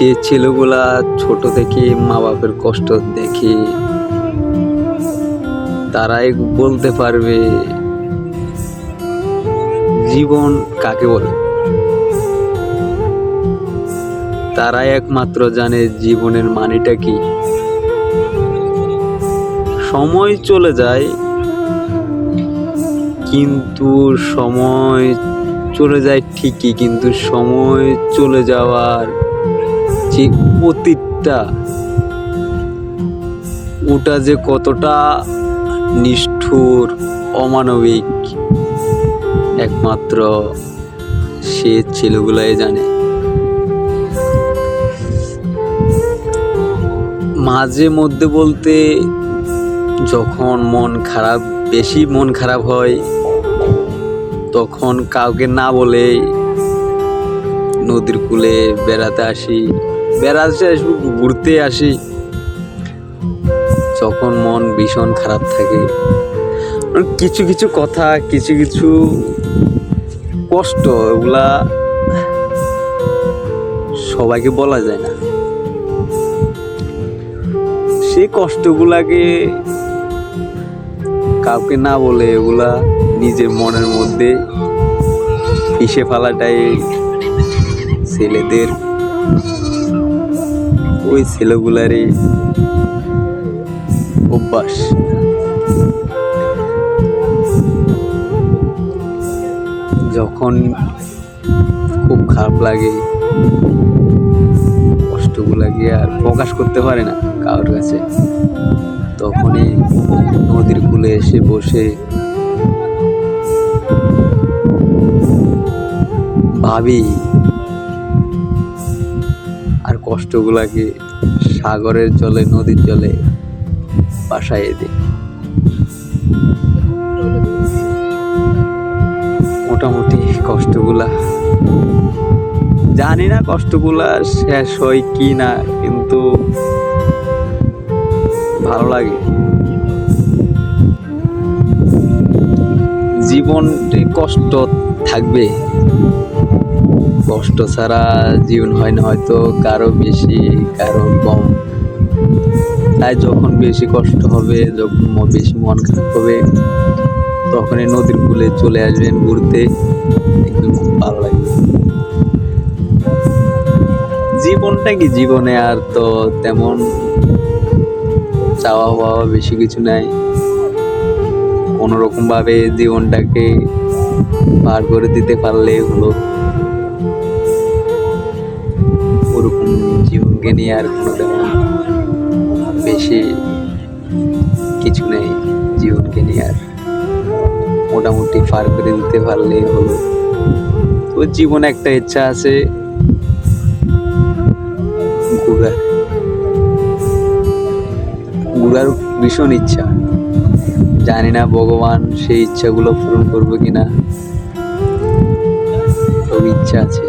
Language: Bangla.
যে ছেলেগুলা ছোট থেকে মা বাপের কষ্ট দেখে তারাই বলতে পারবে, জীবন কাকে বলে? তারাই একমাত্র জানে জীবনের মানেটা কি। সময় চলে যায়, কিন্তু সময় চলে যায় ঠিকই, কিন্তু সময় চলে যাওয়ার যে অতীতটা, ওটা যে কতটা নিষ্ঠুর, অমানবিক, একমাত্র সে ছেলেগুলাই জানে। মাঝে মধ্যে বলতে যখন মন খারাপ, বেশি মন খারাপ হয়, তখন কাউকে না বলে নদীর কূলে বেড়াতে আসি। বেড়াতে আসব, ঘুরতে আসি। যখন মন ভীষণ খারাপ থাকে মানে কিছু কিছু কথা, কিছু কিছু কষ্ট এগুলা সবাইকে বলা যায় না। সেই কষ্টগুলাকে কাউকে না বলে, এগুলা নিজের মনের মধ্যে পিষে ফেলাটাই ছেলেদের ওই ছেলেগুলারই অভ্যাস। যখন খুব খারাপ লাগে কষ্টগুলাকে আর প্রকাশ করতে পারে না কারোর কাছে, তখনই নদীর কূলে এসে বসে ভাবি কষ্টগুলাকে সাগরের জলে, নদীর জলে বাসায় দিই। মোটামুটি কষ্টগুলা। জানি না কষ্টগুলা শেষ হয় কি না, কিন্তু ভালো লাগে। জীবন কষ্ট থাকবে কষ্ট ছাড়া জীবন হয় না, হয়তো কারও বেশি, কারও কম। তাই যখন বেশি কষ্ট হবে, যখন বেশি মন খারাপ হবে, তখনই নদীর কূলে চলে আসবেন ঘুরতে। দেখবেন খুব ভালো লাগবে। জীবনটা কি জীবনে আর তো তেমন চাওয়া পাওয়া বেশি কিছু নাই। কোনো রকম ভাবে জীবনটাকে পার করে দিতে পারলে হলো। ওরকম জীবনকে নিয়ে আর কোনো বেশি কিছু নেই। জীবনকে নিয়ে আর মোটামুটি পার করে দিতে পারলেই হলো। তো জীবনে একটা ইচ্ছা আছে ঘুরার। ঘুরার ভীষণ ইচ্ছা। জানি না ভগবান সেই ইচ্ছাগুলো পূরণ করবে কিনা। খুব ইচ্ছা আছে।